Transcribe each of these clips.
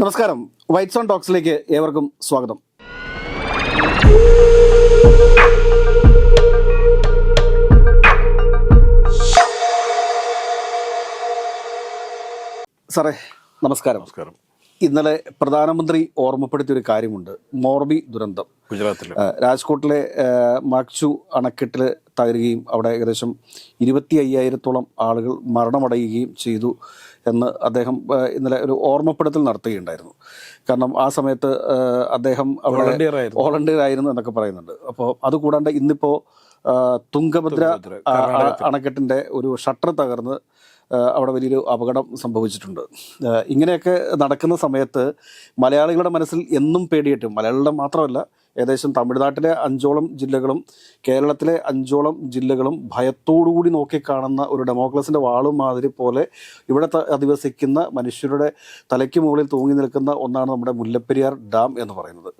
നമസ്കാരം. White zone ടോക്സിലേക്ക് ഏവർക്കും സ്വാഗതം. സാറേ നമസ്കാരം. നമസ്കാരം. ഇന്നലെ പ്രധാനമന്ത്രി ഓർമ്മപ്പെടുത്തിയ ഒരു കാര്യമുണ്ട്. മോർബി ദുരന്തം. ഗുജറാത്തിൽ രാജ്കോട്ടിലെ മാക്ചു അണക്കെട്ടിൽ തകരുകയും അവിടെ ഏകദേശം ഇരുപത്തി അയ്യായിരത്തോളം ആളുകൾ മരണമടയുകയും ചെയ്തു എന്ന് അദ്ദേഹം ഇന്നലെ ഒരു ഓർമ്മപ്പെടുത്തൽ നടത്തുകയുണ്ടായിരുന്നു. കാരണം ആ സമയത്ത് അദ്ദേഹം. വോളണ്ടിയർ ആയിരുന്നു എന്നൊക്കെ പറയുന്നുണ്ട്. അപ്പോൾ അതുകൂടാണ്ട് ഇന്നിപ്പോൾ തുംഗഭദ്ര അണക്കെട്ടിന്റെ ഒരു ഷട്ടർ തകർന്ന് അവിടെ വലിയൊരു അപകടം സംഭവിച്ചിട്ടുണ്ട്. ഇങ്ങനെയൊക്കെ നടക്കുന്ന സമയത്ത് മലയാളികളുടെ മനസ്സിൽ എന്നും പേടിയിട്ടും മലയാളികളുടെ മാത്രമല്ല ഏകദേശം തമിഴ്നാട്ടിലെ അഞ്ചോളം ജില്ലകളും കേരളത്തിലെ അഞ്ചോളം ജില്ലകളും ഭയത്തോടുകൂടി നോക്കിക്കാണുന്ന ഒരു ഡെമോക്രസിന്റെ വാളും മാതിരി പോലെ ഇവിടെ അധിവസിക്കുന്ന മനുഷ്യരുടെ തലയ്ക്ക് മുകളിൽ തൂങ്ങി നിൽക്കുന്ന ഒന്നാണ് നമ്മുടെ മുല്ലപ്പെരിയാർ ഡാം എന്ന് പറയുന്നത്.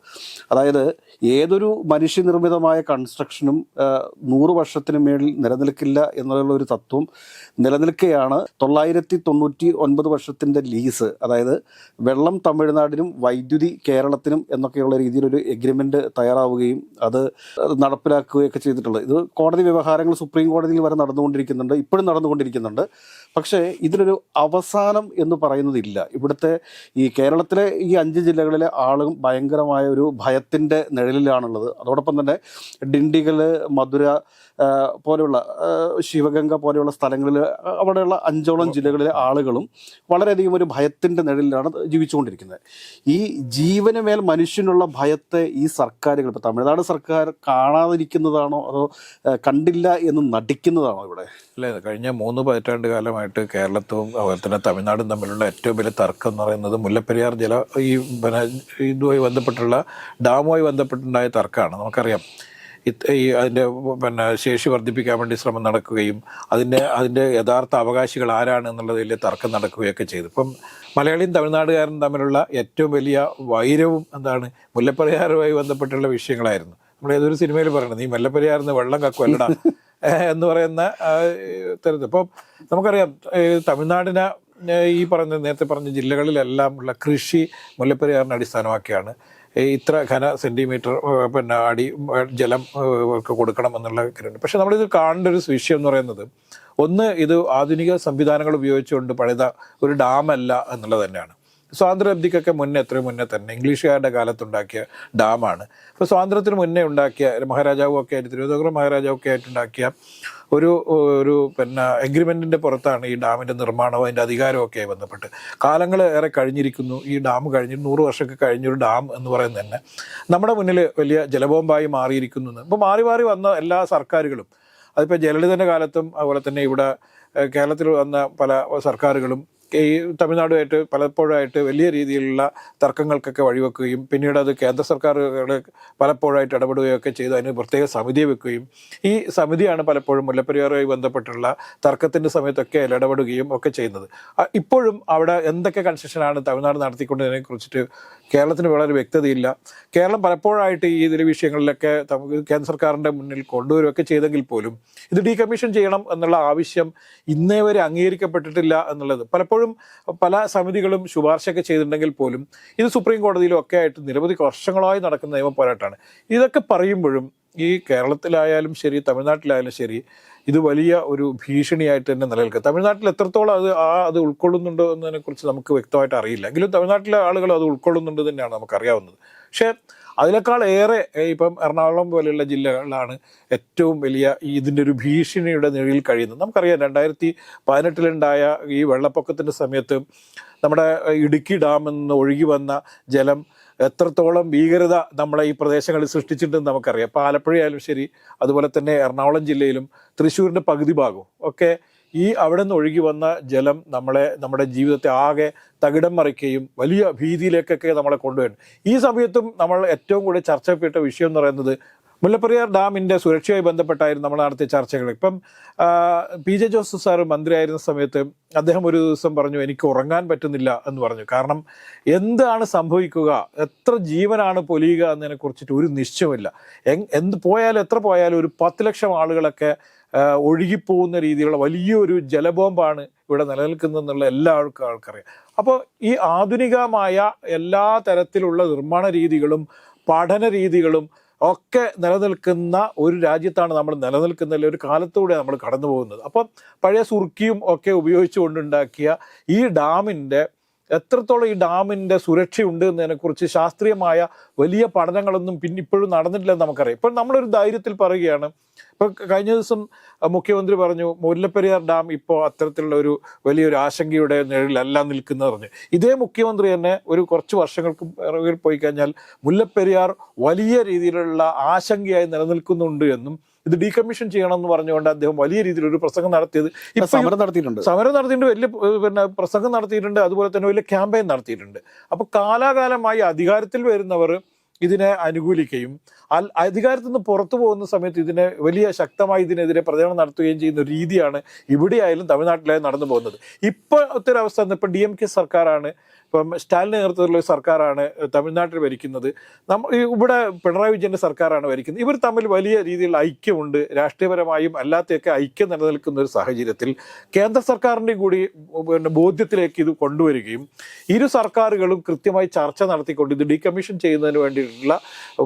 അതായത് ഏതൊരു മനുഷ്യനിർമ്മിതമായ കൺസ്ട്രക്ഷനും നൂറ് വർഷത്തിന് മേളിൽ നിലനിൽക്കില്ല എന്നുള്ള ഒരു തത്വം നിലനിൽക്കുകയാണ് തൊള്ളായിരത്തി തൊണ്ണൂറ്റി ഒൻപത് വർഷത്തിന്റെ ലീസ് അതായത് വെള്ളം തമിഴ്നാടിനും വൈദ്യുതി കേരളത്തിനും എന്നൊക്കെയുള്ള രീതിയിലൊരു എഗ്രിമെന്റ് തയ്യാറാവുകയും അത് നടപ്പിലാക്കുകയൊക്കെ ചെയ്തിട്ടുള്ളത് ഇത് കോടതി വ്യവഹാരങ്ങൾ സുപ്രീം കോടതിയിൽ വരെ നടന്നുകൊണ്ടിരിക്കുന്നുണ്ട്. ഇപ്പോഴും നടന്നുകൊണ്ടിരിക്കുന്നുണ്ട്. പക്ഷേ ഇതിനൊരു അവസാനം എന്ന് പറയുന്നതില്ല. ഇവിടുത്തെ ഈ കേരളത്തിലെ ഈ അഞ്ച് ജില്ലകളിലെ ആളും ഭയങ്കരമായ ഒരു ഭയത്തിന്റെ നിഴലിലാണുള്ളത്. അതോടൊപ്പം തന്നെ ഡിണ്ടിഗൽ മധുര പോലെയുള്ള ശിവഗംഗ പോലെയുള്ള സ്ഥലങ്ങളിൽ അവിടെയുള്ള അഞ്ചോളം ജില്ലകളിലെ ആളുകളും വളരെയധികം ഒരു ഭയത്തിന്റെ നിഴലിലാണ് ജീവിച്ചുകൊണ്ടിരിക്കുന്നത്. ഈ ജീവന് മേൽ മനുഷ്യനുള്ള ഭയത്തെ ഈ സർക്കാരുകൾ ഇപ്പോൾ തമിഴ്നാട് സർക്കാർ കാണാതിരിക്കുന്നതാണോ അതോ കണ്ടില്ല എന്ന് നടിക്കുന്നതാണോ ഇവിടെ? അല്ലേ കഴിഞ്ഞ മൂന്ന് പതിറ്റാണ്ട് കാലമായിട്ട് കേരളവും അതുപോലെ തന്നെ തമിഴ്നാടും തമ്മിലുള്ള ഏറ്റവും വലിയ തർക്കം എന്ന് പറയുന്നത് മുല്ലപ്പെരിയാർ ജല ഈ പിന്നെ ഇതുമായി ബന്ധപ്പെട്ടുള്ള ഡാമുമായി ബന്ധപ്പെട്ടുണ്ടായ തർക്കമാണ്. നമുക്കറിയാം. ഈ അതിന്റെ പിന്നെ ശേഷി വർദ്ധിപ്പിക്കാൻ വേണ്ടി ശ്രമം നടക്കുകയും അതിന്റെ അതിന്റെ യഥാർത്ഥ അവകാശികൾ ആരാണ് എന്നുള്ളത് വലിയ തർക്കം നടക്കുകയൊക്കെ ചെയ്തു. ഇപ്പം മലയാളിയും തമിഴ്നാടുകാരനും തമ്മിലുള്ള ഏറ്റവും വലിയ വൈരവും എന്താണ്? മുല്ലപ്പെരിയാറുമായി ബന്ധപ്പെട്ടുള്ള വിഷയങ്ങളായിരുന്നു. നമ്മൾ ഏതൊരു സിനിമയിൽ പറയണത് നീ മുല്ലപ്പെരിയാറിന്ന് വെള്ളം കക്കുവല്ലടാ. എന്ന് പറയുന്ന തരത്തിൽ. ഇപ്പോൾ നമുക്കറിയാം തമിഴ്നാടിനെ ഈ പറഞ്ഞ നേരത്തെ പറഞ്ഞ ജില്ലകളിലെല്ലാം ഉള്ള കൃഷി മുല്ലപ്പെരിയാറിനെ അടിസ്ഥാനമാക്കിയാണ്. ഇത്ര ഘന സെന്റിമീറ്റർ പിന്നെ അടി ജലം ഒക്കെ കൊടുക്കണം എന്നുള്ള കാര്യമുണ്ട് പക്ഷേ നമ്മളിത് കാണേണ്ട ഒരു വിഷയം എന്ന് പറയുന്നത് ഒന്ന് ഇത് ആധുനിക സംവിധാനങ്ങൾ ഉപയോഗിച്ചുകൊണ്ട് പണിത ഒരു ഡാമല്ല എന്നുള്ളത് തന്നെയാണ്. സ്വാതന്ത്ര്യലബ്ധിക്കൊക്കെ മുന്നേ എത്രയും മുന്നേ തന്നെ ഇംഗ്ലീഷുകാരുടെ കാലത്തുണ്ടാക്കിയ ഡാമാണ്. അപ്പോൾ സ്വാതന്ത്ര്യത്തിന് മുന്നേ ഉണ്ടാക്കിയ മഹാരാജാവും ഒക്കെ ആയിട്ട് തിരുവിതാംകൂർ മഹാരാജാവും ഒക്കെ ആയിട്ടുണ്ടാക്കിയ ഒരു ഒരു പിന്നെ എഗ്രിമെന്റിന്റെ പുറത്താണ് ഈ ഡാമിന്റെ നിർമ്മാണവും അതിന്റെ ആയി ബന്ധപ്പെട്ട്. കാലങ്ങൾ ഏറെ കഴിഞ്ഞിരിക്കുന്നു. ഈ ഡാം കഴിഞ്ഞ് നൂറ് വർഷമൊക്കെ കഴിഞ്ഞൊരു ഡാം എന്ന് പറയുന്നത് തന്നെ നമ്മുടെ മുന്നിൽ വലിയ ജലബോംബായി മാറിയിരിക്കുന്നു എന്ന്. ഇപ്പോൾ മാറി മാറി വന്ന എല്ലാ സർക്കാരുകളും അതിപ്പോൾ ജലലിതന്റെ കാലത്തും അതുപോലെ തന്നെ ഇവിടെ കേരളത്തിൽ വന്ന പല സർക്കാരുകളും ഈ തമിഴ്നാടുമായിട്ട് പലപ്പോഴായിട്ട് വലിയ രീതിയിലുള്ള തർക്കങ്ങൾക്കൊക്കെ വഴിവെക്കുകയും പിന്നീട് അത് കേന്ദ്ര സർക്കാരുകൾ പലപ്പോഴായിട്ട് ഇടപെടുകയൊക്കെ ചെയ്ത് അതിന് പ്രത്യേക സമിതിയെ വെക്കുകയും ഈ സമിതിയാണ് പലപ്പോഴും മുല്ലപ്പെരിയാറുമായി ബന്ധപ്പെട്ടുള്ള തർക്കത്തിന്റെ സമയത്തൊക്കെ അതിൽ ഇടപെടുകയും ഒക്കെ ചെയ്യുന്നത്. ഇപ്പോഴും അവിടെ എന്തൊക്കെ കൺസെഷനാണ് തമിഴ്നാട് നടത്തിക്കൊണ്ടതിനെ കുറിച്ചിട്ട് കേരളത്തിന് വളരെ വ്യക്തതയില്ല. കേരളം പലപ്പോഴായിട്ട് ഈ ഇതിലെ വിഷയങ്ങളിലൊക്കെ കേന്ദ്ര സർക്കാരിന്റെ മുന്നിൽ കൊണ്ടുവരികയൊക്കെ ചെയ്തെങ്കിൽ പോലും ഇത് ഡീകമ്മീഷൻ ചെയ്യണം എന്നുള്ള ആവശ്യം ഇന്നേ വരെ അംഗീകരിക്കപ്പെട്ടിട്ടില്ല എന്നുള്ളത് പലപ്പോഴും പല സമിതികളും ശുപാർശയൊക്കെ ചെയ്തിട്ടുണ്ടെങ്കിൽ പോലും ഇത് സുപ്രീം കോടതിയിലും ഒക്കെ ആയിട്ട് നിരവധി വർഷങ്ങളായി നടക്കുന്ന നിയമ പോരാട്ടമാണ്. ഇതൊക്കെ പറയുമ്പോഴും ഈ കേരളത്തിലായാലും ശരി തമിഴ്നാട്ടിലായാലും ശരി ഇത് വലിയ ഒരു ഭീഷണിയായിട്ട് തന്നെ നിലനിൽക്കുക തമിഴ്നാട്ടിൽ എത്രത്തോളം അത് ആ അത് ഉൾക്കൊള്ളുന്നുണ്ടോ എന്നതിനെ കുറിച്ച് നമുക്ക് വ്യക്തമായിട്ട് അറിയില്ല. എങ്കിലും തമിഴ്നാട്ടിലെ ആളുകൾ അത് ഉൾക്കൊള്ളുന്നുണ്ട് തന്നെയാണ് നമുക്കറിയാവുന്നത് പക്ഷേ അതിനേക്കാൾ ഏറെ ഇപ്പം എറണാകുളം പോലെയുള്ള ജില്ലകളിലാണ് ഏറ്റവും വലിയ ഇതിന്റെ ഒരു ഭീഷണിയുടെ നിഴലിൽ കഴിയുന്നത്. നമുക്കറിയാം രണ്ടായിരത്തി പതിനെട്ടിലുണ്ടായ ഈ വെള്ളപ്പൊക്കത്തിന്റെ സമയത്ത് നമ്മുടെ ഇടുക്കി ഡാമിൽ നിന്ന് ഒഴുകി വന്ന ജലം എത്രത്തോളം ഭീകരത നമ്മളെ ഈ പ്രദേശങ്ങളിൽ സൃഷ്ടിച്ചിട്ടുണ്ടെന്ന് നമുക്കറിയാം. ഇപ്പോൾ ആലപ്പുഴയായാലും ശരി അതുപോലെ തന്നെ എറണാകുളം ജില്ലയിലും തൃശ്ശൂരിന്റെ പകുതി ഭാഗവും ഒക്കെ ഈ അവിടെ നിന്ന് ഒഴുകി വന്ന ജലം നമ്മളെ നമ്മുടെ ജീവിതത്തെ ആകെ തകിടം മറിക്കുകയും വലിയ ഭീതിയിലേക്കൊക്കെ നമ്മളെ കൊണ്ടുവരും ഈ സമയത്തും നമ്മൾ ഏറ്റവും കൂടുതൽ ചർച്ച വിഷയം എന്ന് പറയുന്നത് മുല്ലപ്പെരിയാർ ഡാമിന്റെ സുരക്ഷയുമായി ബന്ധപ്പെട്ടായിരുന്നു നമ്മൾ നടത്തിയ ചർച്ചകൾ. ഇപ്പം പി ജെ ജോസഫ് സാറ് മന്ത്രിയായിരുന്ന സമയത്ത് അദ്ദേഹം ഒരു ദിവസം പറഞ്ഞു എനിക്ക് ഉറങ്ങാൻ പറ്റുന്നില്ല എന്ന് പറഞ്ഞു. കാരണം എന്താണ് സംഭവിക്കുക? എത്ര ജീവനാണ് പൊലിയുക എന്നതിനെ കുറിച്ചിട്ട് ഒരു നിശ്ചയമില്ല എന്ത് പോയാലും എത്ര പോയാലും ഒരു പത്ത് ലക്ഷം ആളുകളൊക്കെ ഒഴുകിപ്പോകുന്ന രീതിയിലുള്ള വലിയൊരു ജലബോംബാണ് ഇവിടെ നിലനിൽക്കുന്നതെന്നുള്ള എല്ലാ ആൾക്കും ആൾക്കറിയാം. അപ്പോൾ ഈ ആധുനികമായ എല്ലാ തരത്തിലുള്ള നിർമ്മാണ രീതികളും പഠന രീതികളും ഒക്കെ നിലനിൽക്കുന്ന ഒരു രാജ്യത്താണ് നമ്മൾ നിലനിൽക്കുന്ന ഒരു കാലത്തൂടെ നമ്മൾ കടന്നു പോകുന്നത് അപ്പം പഴയ സുർക്കിയും ഒക്കെ ഉപയോഗിച്ചുകൊണ്ടുണ്ടാക്കിയ ഈ ഡാമിന്റെ എത്രത്തോളം ഈ ഡാമിന്റെ സുരക്ഷയുണ്ട് എന്നതിനെക്കുറിച്ച് ശാസ്ത്രീയമായ വലിയ പഠനങ്ങളൊന്നും പിന്നെ ഇപ്പോഴും നടന്നിട്ടില്ലെന്ന് നമുക്കറിയാം. ഇപ്പോൾ നമ്മളൊരു ധൈര്യത്തിൽ പറയുകയാണ് ഇപ്പോൾ കഴിഞ്ഞ ദിവസം മുഖ്യമന്ത്രി പറഞ്ഞു മുല്ലപ്പെരിയാർ ഡാം ഇപ്പോൾ അത്തരത്തിലുള്ള ഒരു വലിയൊരു ആശങ്കയുടെ നിഴലിലല്ല നിൽക്കുന്നത് പറഞ്ഞു. ഇതേ മുഖ്യമന്ത്രി തന്നെ ഒരു കുറച്ച് വർഷങ്ങൾക്ക് പിറകിൽ പോയി കഴിഞ്ഞാൽ മുല്ലപ്പെരിയാർ വലിയ രീതിയിലുള്ള ആശങ്കയായി നിലനിൽക്കുന്നുണ്ട് എന്നും ഇത് ഡീകമ്മീഷൻ ചെയ്യണമെന്ന് പറഞ്ഞുകൊണ്ട് അദ്ദേഹം വലിയ രീതിയിൽ ഒരു പ്രസംഗം നടത്തിയത്. ഇപ്പൊ സമരം നടത്തിയിട്ടുണ്ട്. സമരം നടത്തിയിട്ടുണ്ട്. വലിയ പിന്നെ പ്രസംഗം നടത്തിയിട്ടുണ്ട്. അതുപോലെ തന്നെ വലിയ ക്യാമ്പയിൻ നടത്തിയിട്ടുണ്ട്. അപ്പോൾ കാലാകാലമായി അധികാരത്തിൽ വരുന്നവർ ഇതിനെ അനുകൂലിക്കുകയും അധികാരത്തിൽ നിന്ന് പുറത്തു പോകുന്ന സമയത്ത് ഇതിനെ വലിയ ശക്തമായി ഇതിനെതിരെ പ്രചരണം നടത്തുകയും ചെയ്യുന്ന രീതിയാണ് ഇവിടെയായാലും തമിഴ്നാട്ടിലായാലും നടന്നു പോകുന്നത്. ഇപ്പോഴത്തെ ഒരു അവസ്ഥ ഇപ്പം ഡി എം കെ സർക്കാരാണ് ഇപ്പം സ്റ്റാലിൻ നേതൃത്വത്തിലുള്ള സർക്കാരാണ് തമിഴ്നാട്ടിൽ ഭരിക്കുന്നത്. നമ്മ ഇവിടെ പിണറായി വിജയന്റെ സർക്കാരാണ് ഭരിക്കുന്നത്. ഇവർ തമ്മിൽ വലിയ രീതിയിലുള്ള ഐക്യമുണ്ട് രാഷ്ട്രീയപരമായും അല്ലാത്തയൊക്കെ ഐക്യം നിലനിൽക്കുന്ന ഒരു സാഹചര്യത്തിൽ കേന്ദ്ര സർക്കാരിന്റെ കൂടി പിന്നെ ബോധ്യത്തിലേക്ക് ഇത് കൊണ്ടുവരികയും ഇരു സർക്കാരുകളും കൃത്യമായി ചർച്ച നടത്തിക്കൊണ്ട് ഇത് ഡീകമ്മീഷൻ ചെയ്യുന്നതിന് വേണ്ടിയിട്ടുള്ള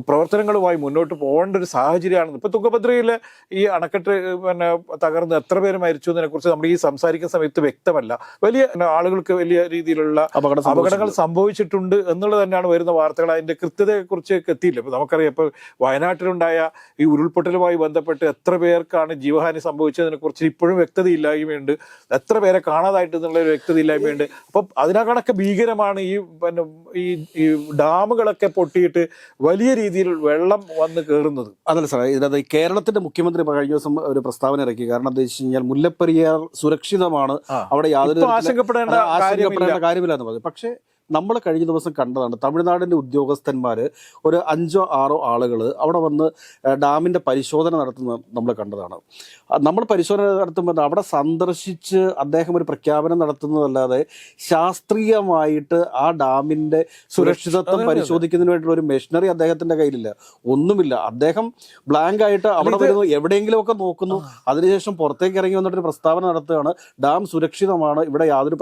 പ്രവർത്തനങ്ങളുമായി മുന്നോട്ട് പോകേണ്ട ഒരു സാഹചര്യമാണ് ഇപ്പോൾ തുങ്കഭദ്രയിലെ ഈ അണക്കെട്ട് പിന്നെ തകർന്ന് എത്ര പേര് മരിച്ചു എന്നതിനെക്കുറിച്ച് നമ്മൾ ഈ സംസാരിക്കുന്ന സമയത്ത് വ്യക്തമല്ല. വലിയ ആളുകൾക്ക് വലിയ രീതിയിലുള്ള അപകടം അപകടങ്ങൾ സംഭവിച്ചിട്ടുണ്ട്. എന്നുള്ളത് തന്നെയാണ് വരുന്ന വാർത്തകൾ. അതിന്റെ കൃത്യതയെക്കുറിച്ച് എത്തിയില്ല ഇപ്പൊ നമുക്കറിയാം ഇപ്പൊ വയനാട്ടിലുണ്ടായ ഈ ഉരുൾപൊട്ടലുമായി ബന്ധപ്പെട്ട് എത്ര പേർക്കാണ് ജീവഹാനി സംഭവിച്ചതിനെ കുറിച്ച് ഇപ്പോഴും വ്യക്തതയില്ലായ്മയുണ്ട്. എത്ര പേരെ കാണാതായിട്ട് എന്നുള്ള ഒരു വ്യക്തതയില്ലായ്മയുണ്ട്. അപ്പം അതിനകണക്കെ ഭീകരമാണ് ഈ പിന്നെ ഈ ഈ ഡാമുകളൊക്കെ പൊട്ടിയിട്ട് വലിയ രീതിയിൽ വെള്ളം വന്ന് കയറുന്നത് അതല്ല സാറേ ഇതിനകത്ത് കേരളത്തിന്റെ മുഖ്യമന്ത്രി കഴിഞ്ഞ ദിവസം ഒരു പ്രസ്താവന ഇറക്കി. കാരണം എന്താ വെച്ച് കഴിഞ്ഞാൽ മുല്ലപ്പെരിയാർ സുരക്ഷിതമാണ്. അവിടെ യാതൊരു ആശങ്കപ്പെടേണ്ട കാര്യമില്ല. എന്ന് പറഞ്ഞു. പക്ഷേ it. നമ്മൾ കഴിഞ്ഞ ദിവസം കണ്ടതാണ് തമിഴ്നാടിന്റെ ഉദ്യോഗസ്ഥന്മാർ ഒരു അഞ്ചോ ആറോ ആളുകൾ അവിടെ വന്ന് ഡാമിന്റെ ഡാമിന്റെ പരിശോധന നടത്തുന്നത് നമ്മൾ കണ്ടതാണ്. നമ്മൾ പരിശോധന നടത്തുമ്പോൾ അവിടെ സന്ദർശിച്ച് അദ്ദേഹം ഒരു പ്രഖ്യാപനം നടത്തുന്നതല്ലാതെ ശാസ്ത്രീയമായിട്ട് ആ ഡാമിന്റെ സുരക്ഷിതത്വം. പരിശോധിക്കുന്നതിന് വേണ്ടിയുള്ള ഒരു മെഷീനറി അദ്ദേഹത്തിന്റെ കയ്യിലില്ല. ഒന്നുമില്ല. അദ്ദേഹം ബ്ലാങ്ക് ആയിട്ട് അവിടെ വരുന്നു എവിടെയെങ്കിലുമൊക്കെ നോക്കുന്നു. അതിനുശേഷം പുറത്തേക്ക് ഇറങ്ങി വന്നിട്ട് ഒരു പ്രസ്താവന നടത്തുകയാണ്. ഡാം സുരക്ഷിതമാണ്. ഇവിടെ യാതൊരു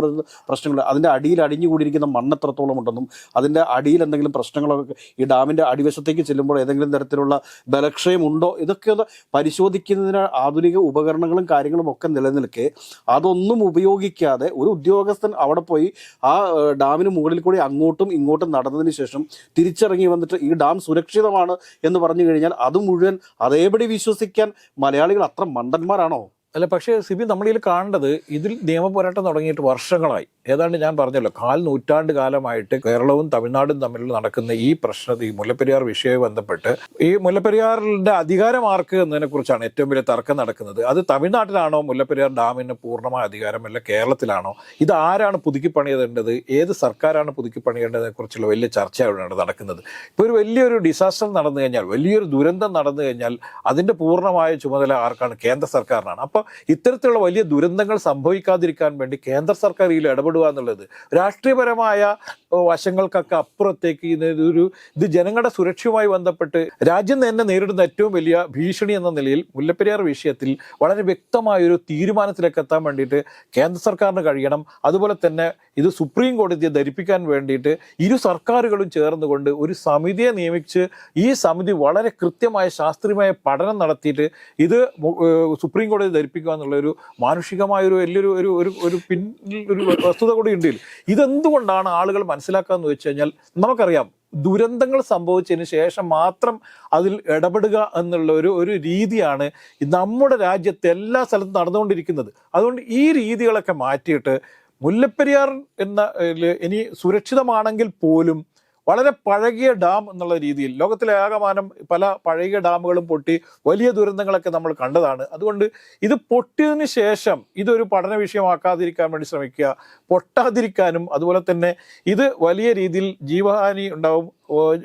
പ്രശ്നങ്ങളും അതിന്റെ അതിന്റെ അടിയിൽ അടിഞ്ഞുകൂടിയിരിക്കുന്ന മണ്ണ് എത്രത്തോളം ഉണ്ടെന്നും അതിന്റെ അടിയിൽ എന്തെങ്കിലും പ്രശ്നങ്ങളൊക്കെ ഈ ഡാമിന്റെ അടിവശത്തേക്ക് ചെല്ലുമ്പോൾ ഏതെങ്കിലും തരത്തിലുള്ള ബലക്ഷയം ഉണ്ടോ? ഇതൊക്കെ ഒന്ന് പരിശോധിക്കുന്നതിന് ആധുനിക ഉപകരണങ്ങളും കാര്യങ്ങളും ഒക്കെ നിലനിൽക്കെ അതൊന്നും ഉപയോഗിക്കാതെ ഒരു ഉദ്യോഗസ്ഥൻ അവിടെ പോയി ആ ഡാമിന് മുകളിൽ കൂടി അങ്ങോട്ടും ഇങ്ങോട്ടും നടന്നതിന് ശേഷം തിരിച്ചിറങ്ങി വന്നിട്ട് ഈ ഡാം സുരക്ഷിതമാണ് എന്ന് പറഞ്ഞു കഴിഞ്ഞാൽ അത് മുഴുവൻ അതേപടി വിശ്വസിക്കാൻ മലയാളികൾ അത്ര മണ്ടന്മാരാണോ? അല്ല പക്ഷേ സിബി നമ്മളിൽ കാണേണ്ടത് ഇതിൽ നിയമപോരാട്ടം തുടങ്ങിയിട്ട് വർഷങ്ങളായി. ഏതാണ്ട് ഞാൻ പറഞ്ഞല്ലോ കാൽ നൂറ്റാണ്ട് കാലമായിട്ട് കേരളവും തമിഴ്നാടും തമ്മിൽ നടക്കുന്ന ഈ പ്രശ്നത്തിൽ ഈ മുല്ലപ്പെരിയാർ വിഷയവുമായി ബന്ധപ്പെട്ട് ഈ മുല്ലപ്പെരിയാറിന്റെ അധികാരം ആർക്ക് എന്നതിനെ കുറിച്ചാണ് ഏറ്റവും വലിയ തർക്കം നടക്കുന്നത്. അത് തമിഴ്നാട്ടിലാണോ മുല്ലപ്പെരിയാർ ഡാമിന് പൂർണമായ അധികാരമല്ല കേരളത്തിലാണോ? ഇത് ആരാണ് പുതുക്കി പണിയേണ്ടത് ഏത് സർക്കാരാണ് പുതുക്കി പണിയേണ്ടതിനെ കുറിച്ചുള്ള വലിയ ചർച്ചയാണ് നടക്കുന്നത്. ഇപ്പോൾ ഒരു വലിയൊരു ഡിസാസ്റ്റർ നടന്നു കഴിഞ്ഞാൽ വലിയൊരു ദുരന്തം നടന്നു കഴിഞ്ഞാൽ അതിന്റെ പൂർണമായ ചുമതല ആർക്കാണ്? കേന്ദ്ര സർക്കാരിനാണ്. അപ്പോൾ ഇത്തരത്തിലുള്ള വലിയ ദുരന്തങ്ങൾ സംഭവിക്കാതിരിക്കാൻ വേണ്ടി കേന്ദ്ര സർക്കാർ ഇതിൽ ഇടപെടുക എന്നുള്ളത് രാഷ്ട്രീയപരമായ വശങ്ങൾക്കൊക്കെ അപ്പുറത്തേക്ക് ഇതൊരു ഇത് ജനങ്ങളുടെ സുരക്ഷയുമായി ബന്ധപ്പെട്ട് രാജ്യം തന്നെ നേരിടുന്ന ഏറ്റവും വലിയ ഭീഷണി എന്ന നിലയിൽ മുല്ലപ്പെരിയാർ വിഷയത്തിൽ വളരെ വ്യക്തമായ ഒരു തീരുമാനത്തിലേക്ക് എത്താൻ വേണ്ടിയിട്ട് കേന്ദ്ര സർക്കാരിന് കഴിയണം. അതുപോലെ തന്നെ ഇത് സുപ്രീം കോടതിയെ ധരിപ്പിക്കാൻ വേണ്ടിയിട്ട് ഇരു സർക്കാരുകളും ചേർന്നുകൊണ്ട് ഒരു സമിതിയെ നിയമിച്ച് ഈ സമിതി വളരെ കൃത്യമായ ശാസ്ത്രീയമായ പഠനം നടത്തിയിട്ട് ഇത് സുപ്രീം കോടതി ധരിപ്പിക്കുക എന്നുള്ള ഒരു മാനുഷികമായ ഒരു വലിയൊരു ഒരു ഒരു ഒരു പിന്നിൽ ഒരു വസ്തുത കൂടി ഉണ്ട്. ഇതെന്തുകൊണ്ടാണ് ആളുകൾ മനസ്സിലാക്കാന്ന് വെച്ച് കഴിഞ്ഞാൽ നമുക്കറിയാം ദുരന്തങ്ങൾ സംഭവിച്ചതിന് ശേഷം മാത്രം അതിൽ ഇടപെടുക എന്നുള്ള ഒരു ഒരു രീതിയാണ് നമ്മുടെ രാജ്യത്ത് എല്ലാ സ്ഥലത്തും നടന്നുകൊണ്ടിരിക്കുന്നത് അതുകൊണ്ട് ഈ രീതികളൊക്കെ മാറ്റിയിട്ട് മുല്ലപ്പെരിയാർ എന്ന ഇനി സുരക്ഷിതമാണെങ്കിൽ പോലും വളരെ പഴകിയ ഡാം എന്നുള്ള രീതിയിൽ ലോകത്തിലെ ആകമാനം പല പഴകിയ ഡാമുകളും പൊട്ടി വലിയ ദുരന്തങ്ങളൊക്കെ നമ്മൾ കണ്ടതാണ്. അതുകൊണ്ട് ഇത് പൊട്ടിയതിന് ശേഷം ഇതൊരു പഠന വിഷയമാക്കാതിരിക്കാൻ വേണ്ടി ശ്രമിക്കുക. പൊട്ടാതിരിക്കാനും അതുപോലെ തന്നെ ഇത് വലിയ രീതിയിൽ ജീവഹാനി ഉണ്ടാവും.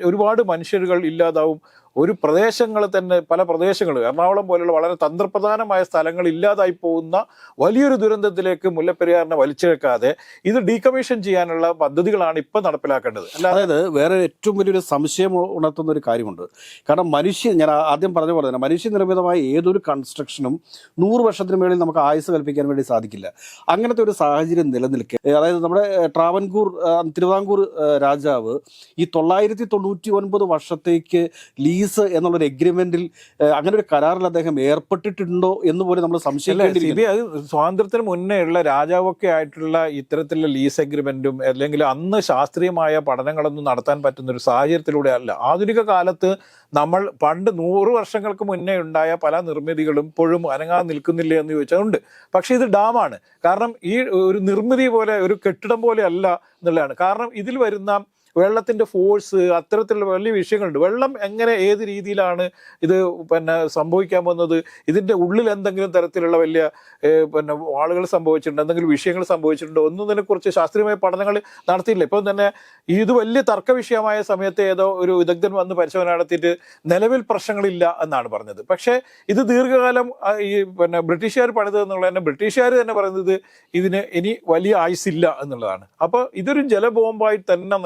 ഒരുപാട് മനുഷ്യരുകൾ ഇല്ലാതാവും. ഒരു പ്രദേശങ്ങൾ തന്നെ പല പ്രദേശങ്ങൾ എറണാകുളം പോലുള്ള വളരെ തന്ത്രപ്രധാനമായ സ്ഥലങ്ങൾ ഇല്ലാതായി പോകുന്ന വലിയൊരു ദുരന്തത്തിലേക്ക് മുല്ലപ്പെരിയാറിനെ വലിച്ചേക്കാതെ ഇത് ഡീകമ്മീഷൻ ചെയ്യാനുള്ള പദ്ധതികളാണ് ഇപ്പം നടപ്പിലാക്കേണ്ടത്. അതായത് വേറെ ഏറ്റവും വലിയൊരു സംശയം ഉണർത്തുന്ന ഒരു കാര്യമുണ്ട്. കാരണം മനുഷ്യ ഞാൻ ആദ്യം പറഞ്ഞ പോലെ തന്നെ മനുഷ്യനിർമ്മിതമായ ഏതൊരു കൺസ്ട്രക്ഷനും നൂറ് വർഷത്തിന് മേളിൽ നമുക്ക് ആയുസ് കൽപ്പിക്കാൻ വേണ്ടി സാധിക്കില്ല. അങ്ങനത്തെ ഒരു സാഹചര്യം നിലനിൽക്കെ. അതായത് നമ്മുടെ ട്രാവൻകൂർ തിരുവിതാംകൂർ രാജാവ് ഈ തൊള്ളായിരത്തി തൊണ്ണൂറ്റി ഒൻപത് വർഷത്തേക്ക് ലീസ് എന്നുള്ളൊരു എഗ്രിമെന്റിൽ അങ്ങനെ ഒരു കരാറിൽ അദ്ദേഹം ഏർപ്പെട്ടിട്ടുണ്ടോ എന്ന് പോലും നമ്മൾ അല്ല സി സംശയിക്കേണ്ടിയിരിക്കുന്നു ബി അത് സ്വാതന്ത്ര്യത്തിന് മുന്നേ ഉള്ള രാജാവൊക്കെ ആയിട്ടുള്ള ഇത്തരത്തിലുള്ള ലീസ് എഗ്രിമെന്റും അല്ലെങ്കിൽ അന്ന് ശാസ്ത്രീയമായ പഠനങ്ങളൊന്നും നടത്താൻ പറ്റുന്ന ഒരു സാഹചര്യത്തിലൂടെ അല്ല. ആധുനിക കാലത്ത് നമ്മൾ പണ്ട് നൂറ് വർഷങ്ങൾക്ക് മുന്നേ ഉണ്ടായ പല നിർമ്മിതികളും ഇപ്പോഴും അനങ്ങാതെ നിൽക്കുന്നില്ല എന്ന് ചോദിച്ചതുണ്ട്. പക്ഷേ ഇത് ഡാമാണ്. കാരണം ഈ ഒരു നിർമ്മിതി പോലെ ഒരു കെട്ടിടം പോലെ അല്ല എന്നുള്ളതാണ്. കാരണം ഇതിൽ വരുന്ന വെള്ളത്തിന്റെ ഫോഴ്സ് അത്തരത്തിലുള്ള വലിയ വിഷയങ്ങളുണ്ട്. വെള്ളം എങ്ങനെ ഏത് രീതിയിലാണ് ഇത് പിന്നെ സംഭവിക്കാൻ പോകുന്നത്? ഇതിന്റെ ഉള്ളിൽ എന്തെങ്കിലും തരത്തിലുള്ള വലിയ പിന്നെ ആളുകൾ സംഭവിച്ചിട്ടുണ്ട് എന്തെങ്കിലും വിഷയങ്ങൾ സംഭവിച്ചിട്ടുണ്ടോ ഒന്നും ഇതിനെക്കുറിച്ച് ശാസ്ത്രീയമായ പഠനങ്ങൾ നടത്തിയില്ല ഇപ്പം തന്നെ ഇത് വലിയ തർക്ക വിഷയമായ സമയത്ത് ഏതോ ഒരു വിദഗ്ധൻ വന്ന് പരിശോധന നടത്തിയിട്ട് നിലവിൽ പ്രശ്നങ്ങളില്ല എന്നാണ് പറഞ്ഞത്. പക്ഷേ ഇത് ദീർഘകാലം ഈ പിന്നെ ബ്രിട്ടീഷുകാർ പണിത് എന്നുള്ളത് തന്നെ ബ്രിട്ടീഷുകാർ തന്നെ പറയുന്നത് ഇതിന് ഇനി വലിയ ആയുസില്ല എന്നുള്ളതാണ്. അപ്പോൾ ഇതൊരു ജലബോംബായി തന്നെ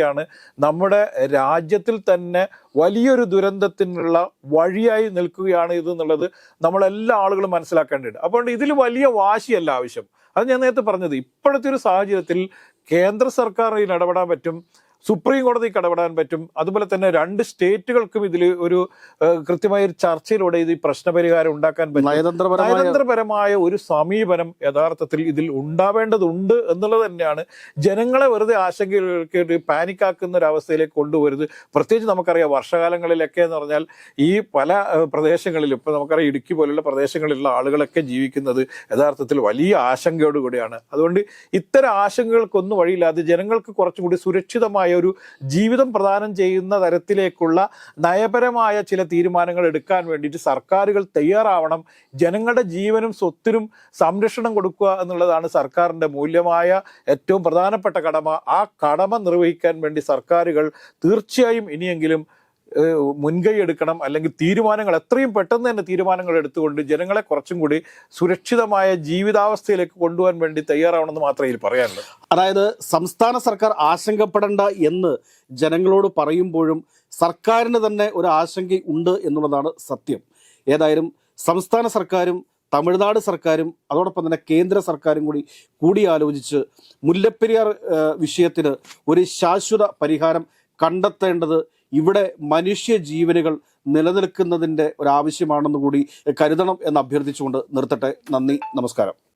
നിലനിൽക്കുകയാണ് നമ്മുടെ രാജ്യത്തിൽ തന്നെ വലിയൊരു ദുരന്തത്തിനുള്ള വഴിയായി നിൽക്കുകയാണ് ഇത് എന്നുള്ളത് നമ്മളെല്ലാ ആളുകളും മനസ്സിലാക്കേണ്ടതുണ്ട്. അപ്പോൾ ഇതിൽ വലിയ വാശിയല്ല ആവശ്യം. അത് ഞാൻ നേരത്തെ പറഞ്ഞത് ഇപ്പോഴത്തെ ഒരു സാഹചര്യത്തിൽ കേന്ദ്ര സർക്കാർ ഇടപെടാൻ പറ്റും. സുപ്രീം കോടതി ഇടപെടാൻ പറ്റും. അതുപോലെ തന്നെ രണ്ട് സ്റ്റേറ്റുകൾക്കും ഇതിൽ ഒരു കൃത്യമായ ഒരു ചർച്ചയിലൂടെ ഇത് പ്രശ്നപരിഹാരം ഉണ്ടാക്കാൻ പറ്റും. നയതന്ത്രപരമായ ഒരു സമീപനം യഥാർത്ഥത്തിൽ ഇതിൽ ഉണ്ടാവേണ്ടതുണ്ട് എന്നുള്ളത് തന്നെയാണ്. ജനങ്ങളെ വെറുതെ ആശങ്കയിലേക്ക് പാനിക്കാക്കുന്ന ഒരു അവസ്ഥയിലേക്ക് കൊണ്ടുവരുത് പ്രത്യേകിച്ച് നമുക്കറിയാം വർഷകാലങ്ങളിലൊക്കെ എന്ന് പറഞ്ഞാൽ ഈ പല പ്രദേശങ്ങളിലും ഇപ്പം നമുക്കറിയാം ഇടുക്കി പോലുള്ള പ്രദേശങ്ങളിലുള്ള ആളുകളൊക്കെ ജീവിക്കുന്നത് യഥാർത്ഥത്തിൽ വലിയ ആശങ്കയോടുകൂടിയാണ്. അതുകൊണ്ട് ഇത്തരം ആശങ്കകൾക്കൊന്നും വഴിയില്ലാതെ ജനങ്ങൾക്ക് കുറച്ചും കൂടി സുരക്ഷിതമായ ഒരു ജീവിതം പ്രദാനം ചെയ്യുന്ന തരത്തിലേക്കുള്ള നയപരമായ ചില തീരുമാനങ്ങൾ എടുക്കാൻ വേണ്ടിയിട്ട് സർക്കാരുകൾ തയ്യാറാവണം. ജനങ്ങളുടെ ജീവനും സ്വത്തിനും സംരക്ഷണം കൊടുക്കുക എന്നുള്ളതാണ് സർക്കാരിന്റെ മൂല്യമായ ഏറ്റവും പ്രധാനപ്പെട്ട കടമ. ആ കടമ നിർവഹിക്കാൻ വേണ്ടി സർക്കാരുകൾ തീർച്ചയായും ഇനിയെങ്കിലും മുൻകൈ എടുക്കണം അല്ലെങ്കിൽ തീരുമാനങ്ങൾ എത്രയും പെട്ടെന്ന് തന്നെ തീരുമാനങ്ങൾ എടുത്തുകൊണ്ട് ജനങ്ങളെ കുറച്ചും കൂടി സുരക്ഷിതമായ ജീവിതാവസ്ഥയിലേക്ക് കൊണ്ടുപോകാൻ വേണ്ടി തയ്യാറാവണമെന്ന് മാത്രമേ ഇതിൽ പറയാനുള്ളൂ. അതായത് സംസ്ഥാന സർക്കാർ ആശങ്കപ്പെടേണ്ട എന്ന് ജനങ്ങളോട് പറയുമ്പോഴും സർക്കാരിന് തന്നെ ഒരു ആശങ്ക ഉണ്ട് എന്നുള്ളതാണ് സത്യം. ഏതായാലും സംസ്ഥാന സർക്കാരും തമിഴ്നാട് സർക്കാരും അതോടൊപ്പം തന്നെ കേന്ദ്ര സർക്കാരും കൂടി കൂടിയാലോചിച്ച് മുല്ലപ്പെരിയാർ വിഷയത്തിന് ഒരു ശാശ്വത പരിഹാരം കണ്ടെത്തേണ്ടത് ഇവിടെ മനുഷ്യ ജീവനുകൾ നിലനിൽക്കുന്നതിന്റെ ഒരു ആവശ്യമാണെന്ന് കൂടി കരുതണം എന്ന് അഭ്യർത്ഥിച്ചുകൊണ്ട് നിർത്തട്ടെ. നന്ദി നമസ്കാരം.